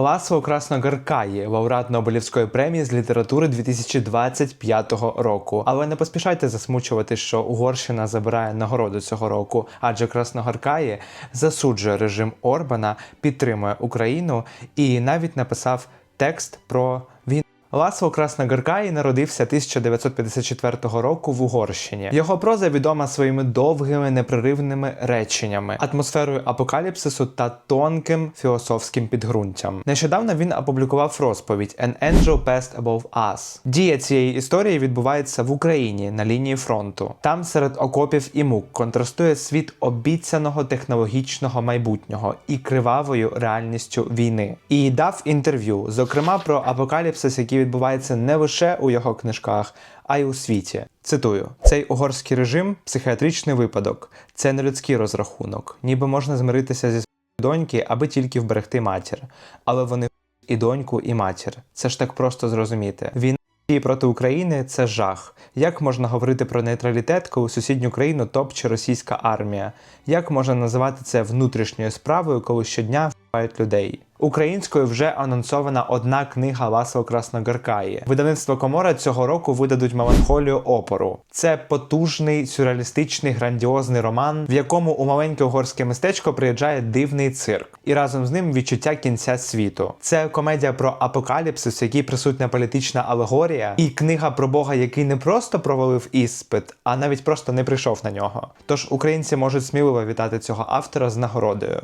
Ласо Красногоркаї, лауреат Нобелівської премії з літератури 2025 року. Але не поспішайте засмучувати, що Угорщина забирає нагороду цього року, адже Красногоркаї засуджує режим Орбана, підтримує Україну і навіть написав текст про війну. Ласло Красногоркаї народився 1954 року в Угорщині. Його проза відома своїми довгими непреривними реченнями, атмосферою апокаліпсису та тонким філософським підґрунтям. Нещодавно він опублікував розповідь An Angel Passed Above Us. Дія цієї історії відбувається в Україні на лінії фронту. Там серед окопів і мук контрастує світ обіцяного технологічного майбутнього і кривавою реальністю війни. І дав інтерв'ю, зокрема про апокаліпсис, який відбувається не лише у його книжках, а й у світі. Цитую: цей угорський режим психіатричний випадок, це не людський розрахунок, ніби можна змиритися зі доньки, аби тільки вберегти матір. Але вони і доньку, і матір. Це ж так просто зрозуміти. Війна проти України це жах. Як можна говорити про нейтралітет, коли сусідню країну топче російська армія? Як можна називати це внутрішньою справою, коли щодня людей? Українською вже анонсована одна книга Ласо Красногоркаї. Видавництво Комора цього року видадуть меланхолію опору. Це потужний сюрреалістичний грандіозний роман, в якому у маленьке угорське містечко приїжджає дивний цирк, і разом з ним відчуття кінця світу. Це комедія про апокаліпсис, в якій присутня політична алегорія, і книга про Бога, який не просто провалив іспит, а навіть просто не прийшов на нього. Тож українці можуть сміливо вітати цього автора з нагородою.